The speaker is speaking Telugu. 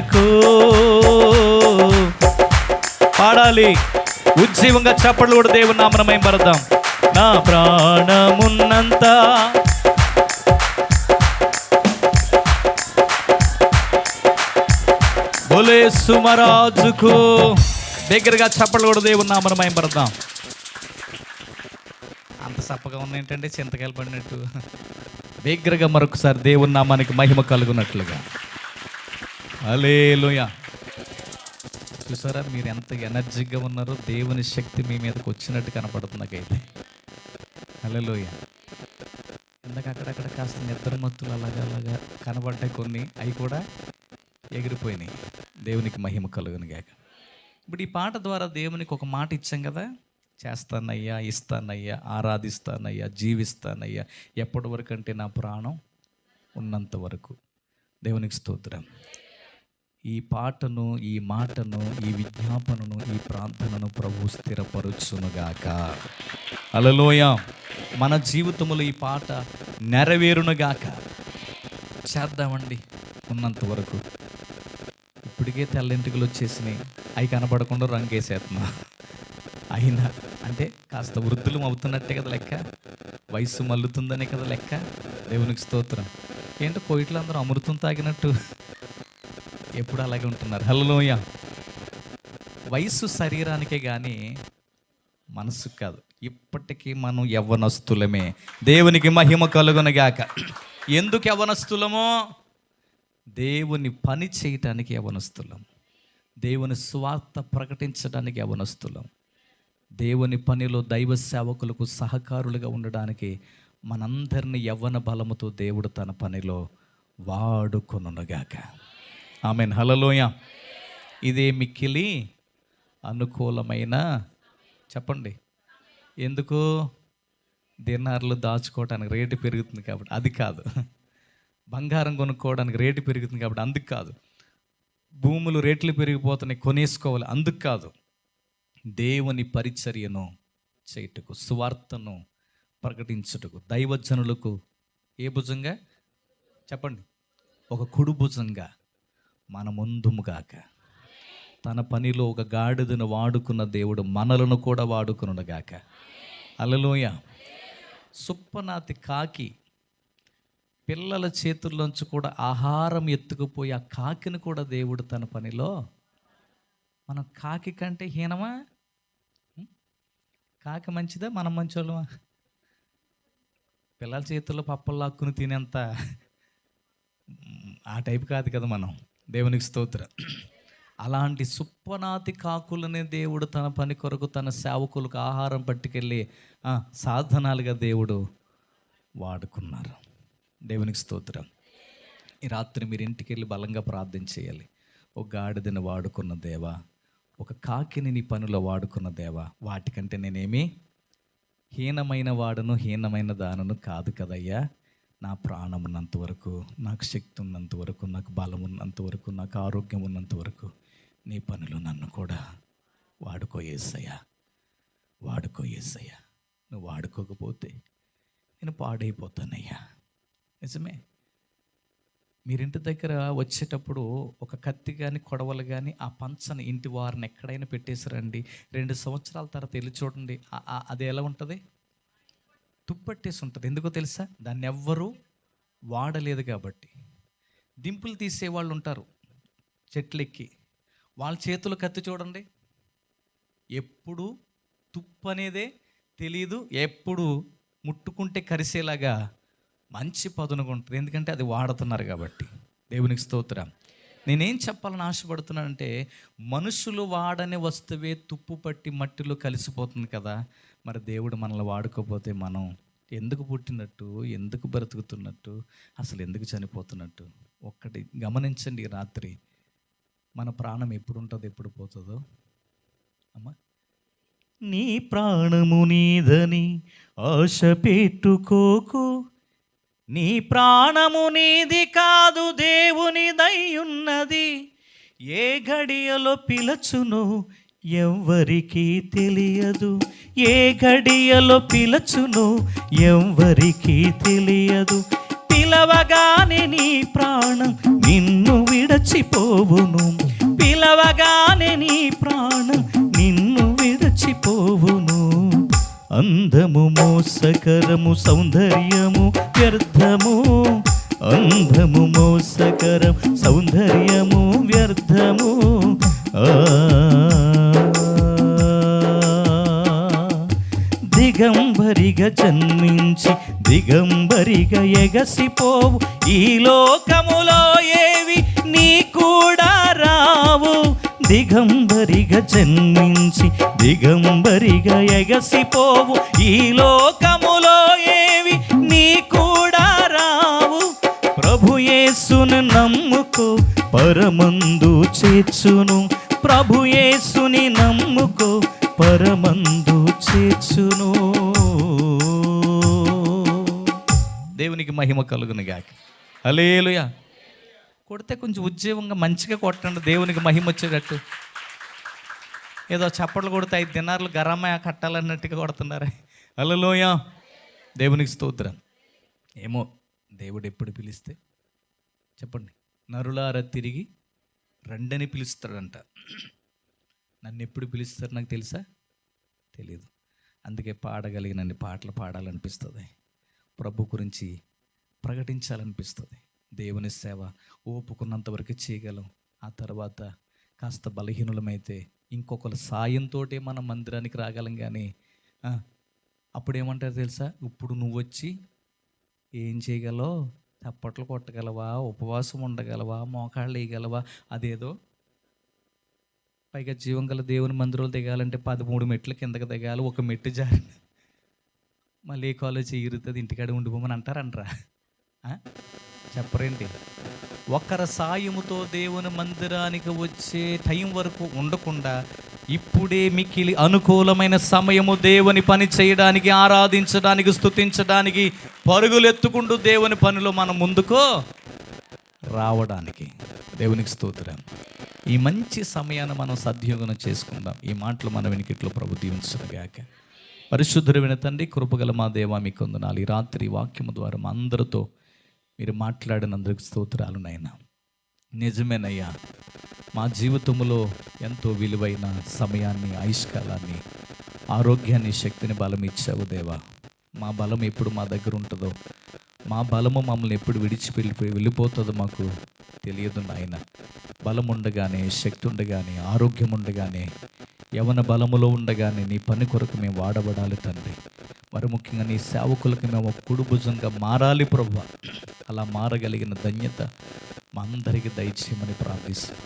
కొరకు పాడాలి. ఉజ్జీవంగా చప్పట్లు కూడా దేవుని నామనమై పడదాం నా ప్రాణమున్నంత. బొలే సుమరాజుకు దగ్గరగా చప్పట్లు కూడా దేవుని నామనమై పడదాం అంత సప్పగా ఉన్న ఏంటంటే చింతకాయలు పడినట్టు. దగ్గరగా మరొకసారి దేవుని నామానికి మహిమ కలుగునట్లుగా. అలేలుయ చూసారా మీరు ఎంత ఎనర్జీగా ఉన్నారో దేవుని శక్తి మీ మీదకి వచ్చినట్టు కనపడుతుంది నాకైతే. అలలోయ ఇందాక అక్కడక్కడ కాస్త నిద్రమత్తులు అలాగా అలాగా కనబడ్డాయి కొన్ని అవి కూడా ఎగిరిపోయినాయి. దేవునికి మహిమ కలుగునిగాక ఇప్పుడు ఈ పాట ద్వారా దేవునికి ఒక మాట ఇచ్చాం కదా చేస్తానయ్యా ఇస్తానయ్యా ఆరాధిస్తానయ్యా జీవిస్తానయ్యా ఎప్పటి వరకు అంటే నా ప్రాణం ఉన్నంత వరకు. దేవునికి స్తోత్రం. ఈ పాటను ఈ మాటను ఈ విజ్ఞాపనను ఈ ప్రార్థనను ప్రభు స్థిరపరుచునుగాక. అలలోయ మన జీవితములో ఈ పాట నెరవేరునుగాక. చేద్దామండి ఉన్నంత వరకు. ఇప్పటికే తెల్లింటికలు వచ్చేసినాయి. అవి కనపడకుండా రంగేసేస్తున్నా అయినా అంటే కాస్త వృద్ధులం అవుతున్నట్టే కదా లెక్క. వయసు మల్లుతుందనే కదా లెక్క. దేవునికి స్తోత్రం. ఏంటో కోయిట్లు అందరూ అమృతం తాగినట్టు. ఎప్పుడు అలాగే ఉంటున్నారు. హలోయ వయస్సు శరీరానికే కానీ మనసు కాదు. ఇప్పటికీ మనం యవ్వనస్తులమే. దేవునికి మహిమ కలుగునగాక. ఎందుకు యవ్వనస్తులమో? దేవుని పని చేయటానికి యవనస్తులం దేవుని స్వార్థ ప్రకటించడానికి యవనస్తులం దేవుని పనిలో దైవ సేవకులకు సహకారులుగా ఉండడానికి మనందరిని యవ్వన బలముతో దేవుడు తన పనిలో వాడుకొనుగాక ఆమె హలలోయ ఇదే మిక్కిలి అనుకూలమైన చెప్పండి. ఎందుకు? దినార్లు దాచుకోవడానికి రేటు పెరుగుతుంది కాబట్టి. అది కాదు. బంగారం కొనుక్కోవడానికి రేటు పెరుగుతుంది కాబట్టి అందుకు కాదు. భూములు రేట్లు పెరిగిపోతున్నాయి కొనేసుకోవాలి అందుకు కాదు. దేవుని పరిచర్యను చేయుటకు సువార్తను ప్రకటించుటకు దైవజనులకు ఏ భుజంగా? చెప్పండి. ఒక కుడి భుజంగా. మన ముందుముగాక తన పనిలో ఒక గాడిదను వాడుకున్న దేవుడు మనలను కూడా వాడుకునుగాక అలలోయ సుప్పనాతి కాకి పిల్లల చేతుల్లోంచి కూడా ఆహారం ఎత్తుకుపోయి ఆ కాకిని కూడా దేవుడు తన పనిలో మనం కాకి కంటే హీనమా? కాకి మంచిదా? మనం మంచోళ్ళమా? పిల్లల చేతుల్లో పప్పలు లాక్కుని తినేంత ఆ టైప్ కాదు కదా మనం. దేవునికి స్తోత్రం. అలాంటి సుప్పనాతి కాకులనే దేవుడు తన పని కొరకు తన సేవకులకు ఆహారం పట్టుకెళ్ళి సాధనాలుగా దేవుడు వాడుకున్నారు. దేవునికి స్తోత్రం. ఈ రాత్రి మీరు ఇంటికి వెళ్ళి బలంగా ప్రార్థన చేయాలి. ఒక గాడిదని వాడుకున్న దేవా ఒక కాకిని నీ పనిలో వాడుకున్న దేవా వాటికంటే నేనేమి హీనమైన వాడను హీనమైన దానను కాదు కదయ్యా. నా ప్రాణం ఉన్నంత వరకు నాకు శక్తి ఉన్నంత వరకు నాకు బలం ఉన్నంత వరకు నాకు ఆరోగ్యం ఉన్నంత వరకు నీ పనులు నన్ను కూడా వాడుకో ఏసయ్యా. వాడుకో ఏసయ్యా. నువ్వు వాడుకోకపోతే నేను పాడైపోతానయ్యా. నిజమే. మీరింటి దగ్గర వచ్చేటప్పుడు ఒక కత్తి కానీ కొడవలు కానీ ఆ పంచని ఇంటి వారిని ఎక్కడైనా పెట్టేశారండి. రెండు సంవత్సరాల తర్వాత వెళ్ళి చూడండి. అది ఎలా ఉంటుంది? తుప్పట్టేసి ఉంటుంది ఎందుకో తెలుసా? దాన్ని ఎవ్వరూ వాడలేదు కాబట్టి. దింపులు తీసే వాళ్ళు ఉంటారు చెట్లెక్కి. వాళ్ళ చేతులు కత్తి చూడండి. ఎప్పుడు తుప్పు అనేదే తెలియదు ఎప్పుడు ముట్టుకుంటే కరిసేలాగా మంచి పదునుగా ఉంటుంది ఎందుకంటే అది వాడుతున్నారు కాబట్టి. దేవునికి స్తోత్రం. నేనేం చెప్పాలని ఆశపడుతున్నానంటే మనుషులు వాడని వస్తువే తుప్పు పట్టి మట్టిలో కలిసిపోతుంది కదా. మరి దేవుడు మనల్ని వాడుకోపోతే మనం ఎందుకు పుట్టినట్టు ఎందుకు బ్రతుకుతున్నట్టు అసలు ఎందుకు చనిపోతున్నట్టు? ఒక్కటి గమనించండి రాత్రి. మన ప్రాణం ఎప్పుడు ఉంటుందో ఎప్పుడు పోతుందో? అమ్మా. నీ ప్రాణము నీదని ఆశ పెట్టుకోకు. నీ ప్రాణము నీది కాదు దేవుని ఉన్నది ఏ గడియలో పిలచును ఎవ్వరికీ తెలియదు. ఏ గడియలో పిలచును ఎవ్వరికీ తెలియదు. పిలవగానే నీ ప్రాణం నిన్ను విడచిపోవును. పిలవగానే నీ ప్రాణం నిన్ను విడచిపోవును. అందము మోసకరము సౌందర్యము వ్యర్థము. అందము మోసకరం సౌందర్యము వ్యర్థము. ఆ దిగ జన్మించి దిగంబరిగా ఎగసిపోవు. ఈ లోకములో ఏవి నీ కూడా రావు. దిగంబరిగా జన్మించి దిగంబరిగా ఎగసిపోవు. ఈ లోకములో ఏవి నీ కూడా రావు. ప్రభు యేసును నమ్ముకో పరమందు చేర్చును. ప్రభు యేసుని నమ్ముకో పరమందు చేర్చును. దేవునికి మహిమ కలుగును గాక. హలేలుయా కొడితే కొంచెం ఉద్యోగంగా మంచిగా కొట్టండి దేవునికి మహిమ వచ్చేటట్టు. ఏదో చప్పట్లు కొడితే ఐదు దినార్లు గరమ కట్టాలన్నట్టుగా కొడుతున్నారే. అలలోయ దేవునికి స్తోత్రం. ఏమో దేవుడు ఎప్పుడు పిలిస్తే? చెప్పండి. నరులార తిరిగి రండని పిలుస్తాడంట. నన్ను ఎప్పుడు పిలుస్తారు నాకు తెలుసా? తెలియదు అందుకే పాడగలిగినన్ని పాటలు పాడాలనిపిస్తుంది. ప్రభు గురించి ప్రకటించాలనిపిస్తుంది. దేవుని సేవ ఓపుకున్నంత వరకు చేయగలం. ఆ తర్వాత కాస్త బలహీనులమైతే ఇంకొకరి సాయంతో మనం మందిరానికి రాగలం కానీ అప్పుడు ఏమంటారు తెలుసా? ఇప్పుడు నువ్వు వచ్చి ఏం చేయగలవు? చప్పట్లు కొట్టగలవా? ఉపవాసం ఉండగలవా? మోకాళ్ళు వేయగలవా? అదేదో పైగా జీవం గల దేవుని మందిరంలో దిగాలంటే పదమూడు మెట్లు కిందకి దిగాలి. ఒక మెట్టు జారి మళ్ళీ కాలేజ్ ఎగురుతుంది ఇంటికాడ ఉండిపోమని అంటారంట్రా. చెప్పరేంటి? ఒకరి సాయముతో దేవుని మందిరానికి వచ్చే టైం వరకు ఉండకుండా ఇప్పుడే మిక్కిలి అనుకూలమైన సమయము దేవుని పని చేయడానికి ఆరాధించడానికి స్థుతించడానికి పరుగులు ఎత్తుకుంటూ దేవుని పనిలో మనం ముందుకు రావడానికి. దేవునికి స్తోత్రం. ఈ మంచి సమయాన్ని మనం సద్యోగం చేసుకుందాం. ఈ మాటలు మన వెనుకిట్లో ప్రభు దీవించగాక పరిశుద్ధుడమైన తండ్రి కృపగల మా దేవా మీకు వందనాలు ఈ రాత్రి వాక్యము ద్వారా మా అందరితో మీరు మాట్లాడినందుకు స్తోత్రాలు నాయన. నిజమేనయ్యా మా జీవితంలో ఎంతో విలువైన సమయాన్ని ఆయుష్కాలాన్ని ఆరోగ్యాన్ని శక్తిని బలం ఇచ్చావు దేవా. మా బలం ఎప్పుడు మా దగ్గర ఉంటుందో మా బలము మమ్మల్ని ఎప్పుడు విడిచి వెళ్ళిపోయి వెళ్ళిపోతుందో మాకు తెలియదు నాయన. బలం ఉండగానే శక్తి ఉండగానే ఆరోగ్యం ఉండగానే యవన బలములో ఉండగానే నీ పని కొరకు మేము వాడబడాలి తండ్రి. మరి ముఖ్యంగా నీ సేవకులకు మేము ఒక భుజంగా మారాలి ప్రభు. అలా మారగలిగిన ధన్యత మా అందరికీ దయచేయమని ప్రార్థిస్తాం